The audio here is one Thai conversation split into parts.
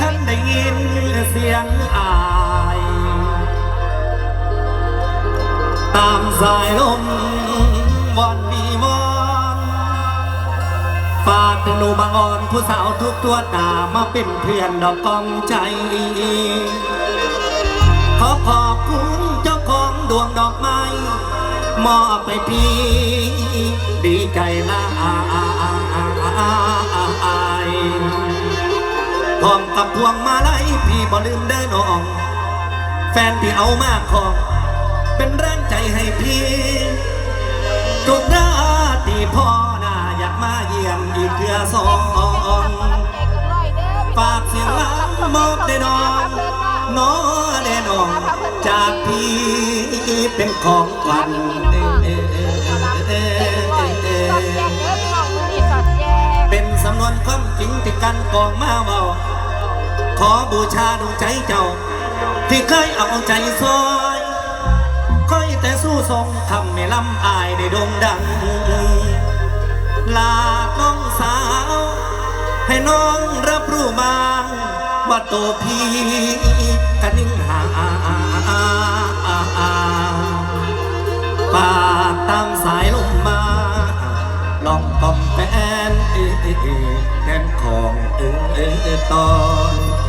ท่านได้ยินเสียงอาย ตามสายลมวันมีวอนฝากหนูบางอ่อนผู้สาวทุกตัวตามาเป็นเพื่อนดอกกองใจ ขอขอบคุณเจ้าของดวงดอกไม้มอบไปพี่ ดีใจละ พร้อมกับพวงมาลัยพี่บ่ลืมเดินออง แฟนพี่เอามากของ เป็นแรงใจให้พี่ทุกราตีพ่อหน่าอยากมาเยี่ยมอีกเทือสองฝากเสียงลามอบได้น้องน้อแน่นอนจากพี่เป็นของขวัญเป็นสำนวนความจริงที่กันกองมาว่า ขอบูชาดวงใจเจ้า ที่เคยเอาใจซอยคอยแต่สู้ทรงทำให้ลำอายในด่งดัง ลาต้องสาว ให้น้องรับรู้มาว่าตัวพี่กันนิ่งหาปากตามสายลมมา ลองกอมแฟนเแทนของเออตอน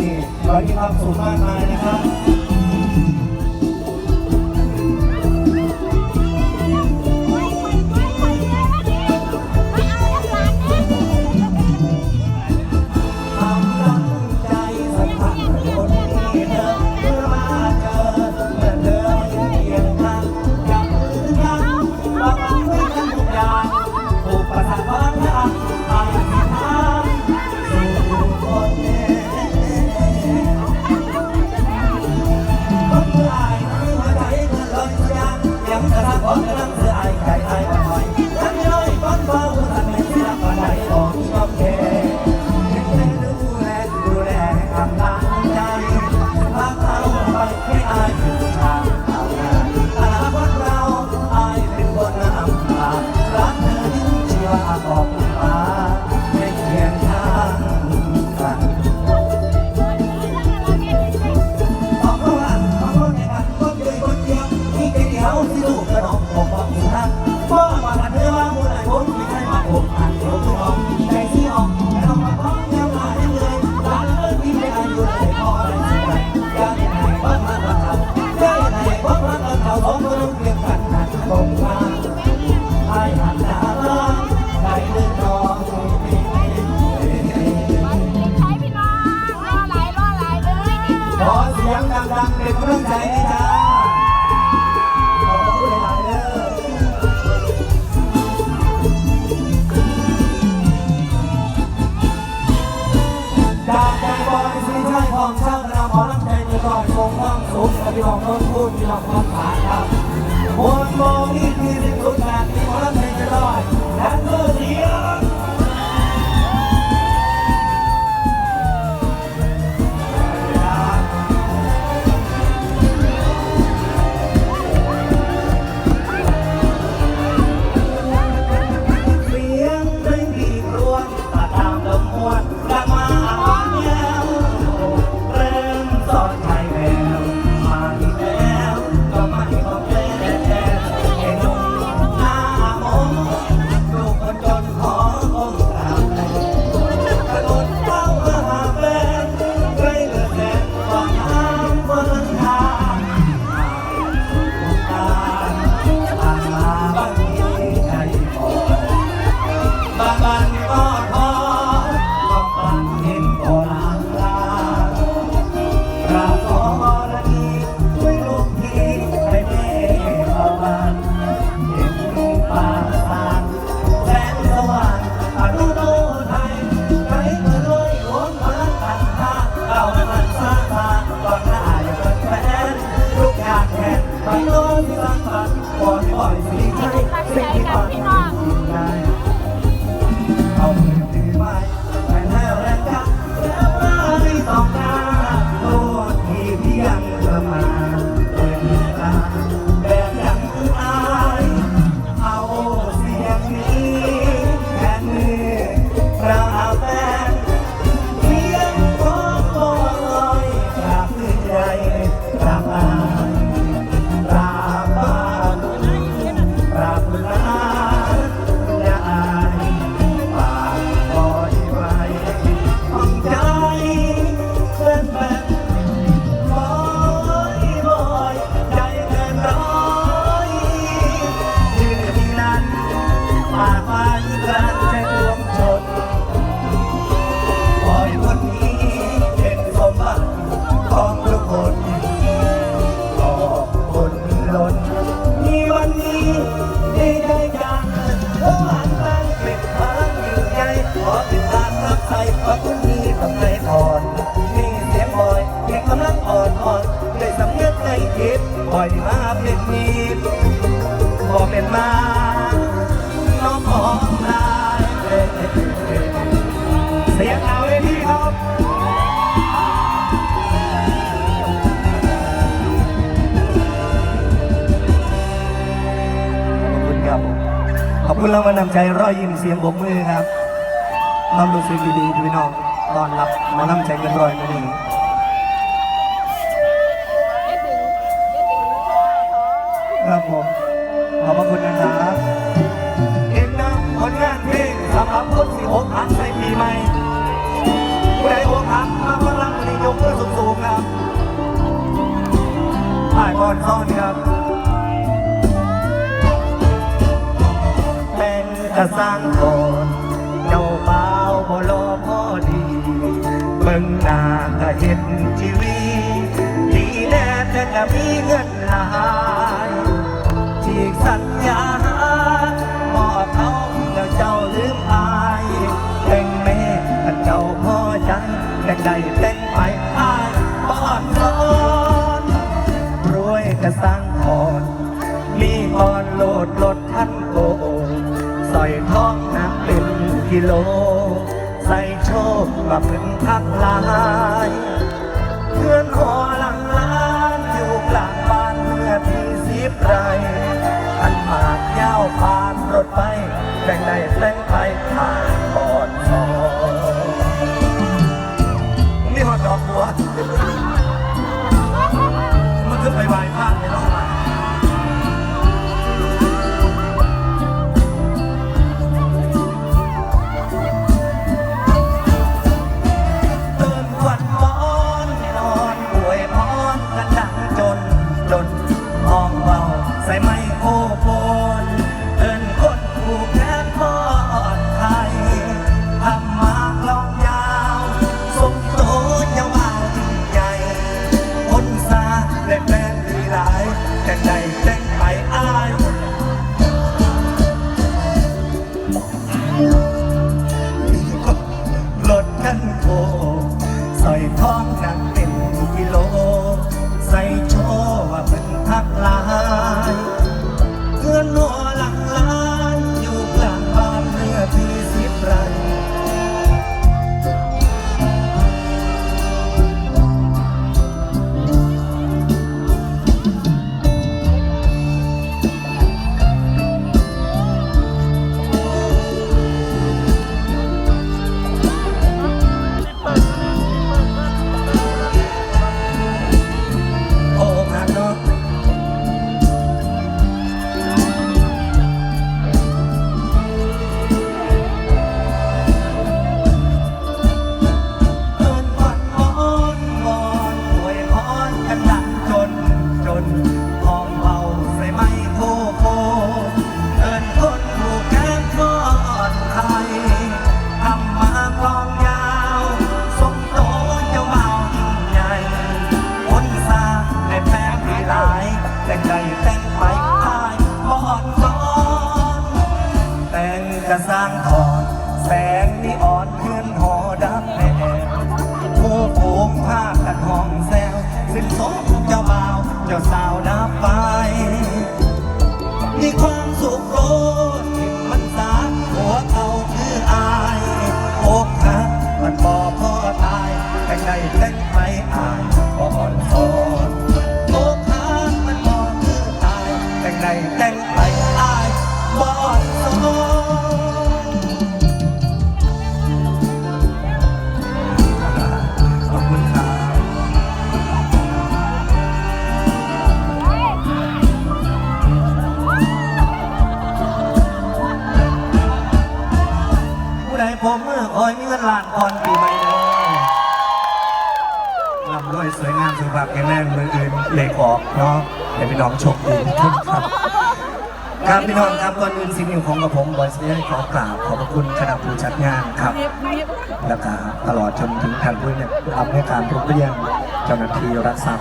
นี่ขอให้มีความสุขมากมายนะครับ พี่น้องต้นทุนพี่น้องต้นขาครับมองมองนี่คือ อยมาเป็นนิดบอกเป็นมาน้องของนายเสียงเอาเลยพี่ครับขอบคุณแล้วมานำใจร้อยยิ้มเสียงบกมือครับความรู้สึกดีๆพี่น้องตอนรับมาน้ำใจกันร้อยมาดี อนซ่อนครับ เป็นกระสังโอนเจ้าเบาบ่รอพอดีเบิ่งหน้าก็เห็นชีวิตดีแน่แต่มีเงินหลายที่สัญญาหบอกเขาแล้วเจ้าลืมอา กิโล ใส่โชคมาเป็นทักลายเพื่อนหอหลังล้านอยู่กลางบ้านเมื่อที่สิบไรอันหมากยาวผ่านรถไปแบ่งได้แบ่ง ใส่ไม่ กระสร้างถอน แสงนิอ่อนเพื่อนหอดับแนวผู้ผูงผ้ากันห้องแซวสิ้นสมเจ้าบ่าว เจ้าสาวนับไปมีความสุขโลด อยมีเงินล้านพรปีใหม่เด้อลำด้วยสวยงามสุขภาพแข็งแรงมืออื่นเหล็กออกเนาะเดี๋ยวพี่น้องชคดีทุกท่นครับครับพี่น้องครับก่อนอื่นสิ่งหนึ่งของกระผมบอยสเนียขอกราบขอบพระคุณคณะผู้จัดงานครับ แล้วก็ตลอดจนถึงท่านผู้เนี่ยรับให้การรุกเรียนเจ้าหน้าที่รักษา